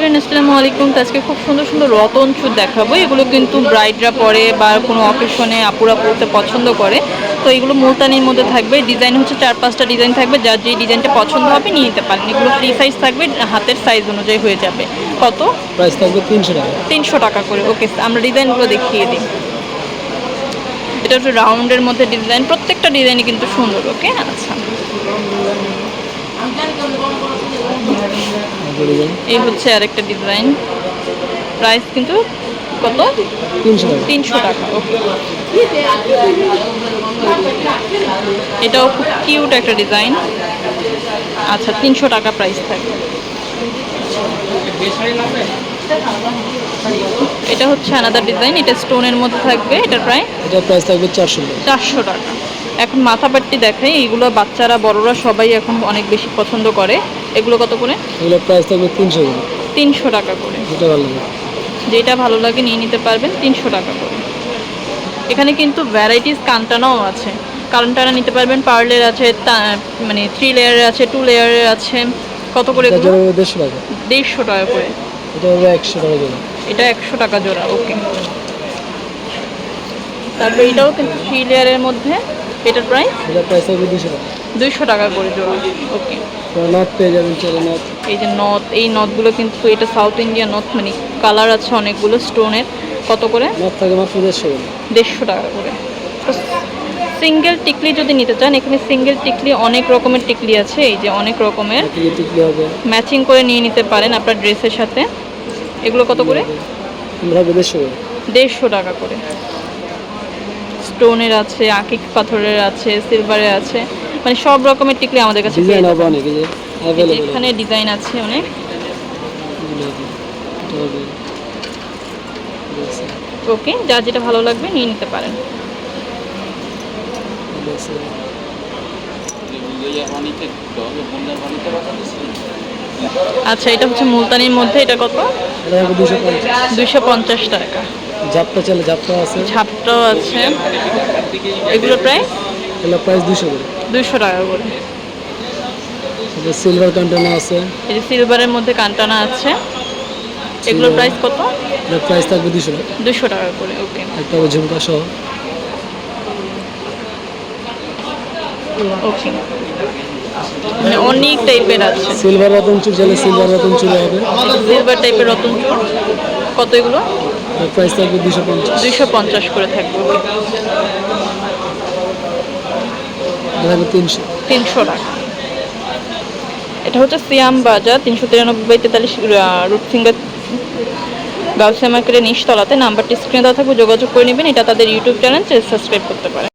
Friend আসসালামু আলাইকুম। আজকে খুব সুন্দর সুন্দর রতন চুর দেখাবো। এগুলো কিন্তু ব্রাইডরা পরে বা কোনো অকেশনে আপুরা পরতে পছন্দ করে। তো এগুলো মুলতানির মধ্যে থাকবে। ডিজাইন হচ্ছে চার পাঁচটা ডিজাইন থাকবে। যার যে ডিজাইনটা পছন্দ হবে নিয়ে নিতে পারেন। এগুলো ফ্রি সাইজ থাকবে হাতের সাইজ অনুযায়ী হয়ে যাবে। কত? প্রাইস থাকবে তিনশো টাকা। তিনশো টাকা করে। ওকে আমরা ডিজাইনগুলো দেখিয়ে দিই। এটা হচ্ছে রাউন্ডের মধ্যে ডিজাইন প্রত্যেকটা ডিজাইনই কিন্তু সুন্দর ওকে আচ্ছা। এই হচ্ছে আরেকটা ডিজাইন প্রাইস কিন্তু কত? তিনশো টাকা। এটাও খুব কিউট একটা ডিজাইন আচ্ছা তিনশো টাকা প্রাইস থাকবে। এটা হচ্ছে আনাদার ডিজাইন এটা স্টোনের মধ্যে থাকবে এটা প্রায় এটা প্রাইস থাকবে চারশো চারশো টাকা। এখন মাথা পাট্টি দেখাই এইগুলো বাচ্চারা বড়রা সবাই এখন অনেক বেশি পছন্দ করে। এগুলো কত করে? এগুলো প্রাইস থাকবে তিনশো টাকা। তিনশো টাকা করে। এটা ভালো লাগে। যেটা ভালো লাগে নিয়ে নিতে পারবেন তিনশো টাকা করে। এখানে কিন্তু ভ্যারাইটিস কানটানাও আছে। কানটানা নিতে পারবেন পার্লের আছে তা- মানে থ্রি লেয়ারের আছে টু লেয়ারের আছে। কত করে দেড়শো টাকা। দেড়শো টাকা করে। এটা একশো টাকা জোড়া। এটা একশো টাকা জোড়া ওকে তারপর এটাও কিন্তু থ্রি লেয়ারের মধ্যে। এটার প্রাইস এটা প্রাইস থাকবে দুশো টাকা। দুইশো টাকা করে জোড়া। ওকে নথ পেয়ে যাবেন চলে নথ এই যে নথ এই নথগুলো কিন্তু এটা সাউথ ইন্ডিয়ান নথ মানে কালার আছে অনেকগুলো স্টোনের কত করে? নথ থাকে মাত্র দেড়শো টাকা দেড়শো টাকা করে। সিঙ্গেল টিকলি যদি নিতে চান এখানে সিঙ্গেল টিকলি অনেক রকমের টিকলি আছে। এই যে অনেক রকমের। টিকলি হবে। ম্যাচিং করে নিয়ে নিতে পারেন আপনার ড্রেসের সাথে। এগুলো কত করে? আমরা হবে দেড়শো দেড়শো টাকা করে। স্টোনের আছে আকিক পাথরের আছে সিলভারের আছে মানে সব রকমের টিকলি আমাদের কাছে ডিজাইন হবে অনেক এই যে এখানে ডিজাইন আছে অনেক। ওকে যার যেটা ভালো লাগবে নিয়ে নিতে পারেন। আচ্ছা এটা হচ্ছে মুলতানির মধ্যে এটা কত? দুশো দুইশো পঞ্চাশ টাকা। জাপটা চলে জাপটা আছে। ঝাপটাও আছে। এগুলো প্রায়? এগুলো প্রাইস দুশো করে। দুইশো টাকা করে। সিলভার কন্টেনার আছে। এই যে সিলভারের মধ্যে কান্টানা আছে। এগুলোর প্রাইস কত? এটা প্রাইস থাকবে দুশো টাকা। দুশো টাকা করে ওকে একটা ঝুমকা সহ। ওকে মানে অনেক টাইপের আছে। সিলভার রতন চুল চলে সিলভার রতন চুল হবে। সিলভার টাইপের রতন চুর কত এগুলো? প্রাইস থাকবে দুশো পঞ্চাশ। করে থাকবে থাকবে তিনশো। তিনশো টাকা। এটা হচ্ছে সিয়াম বাজার তিনশো তিরানব্বই তেতাল্লিশ রুট ফিঙ্গার গাউসিয়া মার্কেটের নিচতলাতে। নাম্বারটি স্ক্রিনে দেওয়া থাকবে যোগাযোগ করে নেবেন। এটা তাদের ইউটিউব চ্যানেল সাবস্ক্রাইব করতে পারে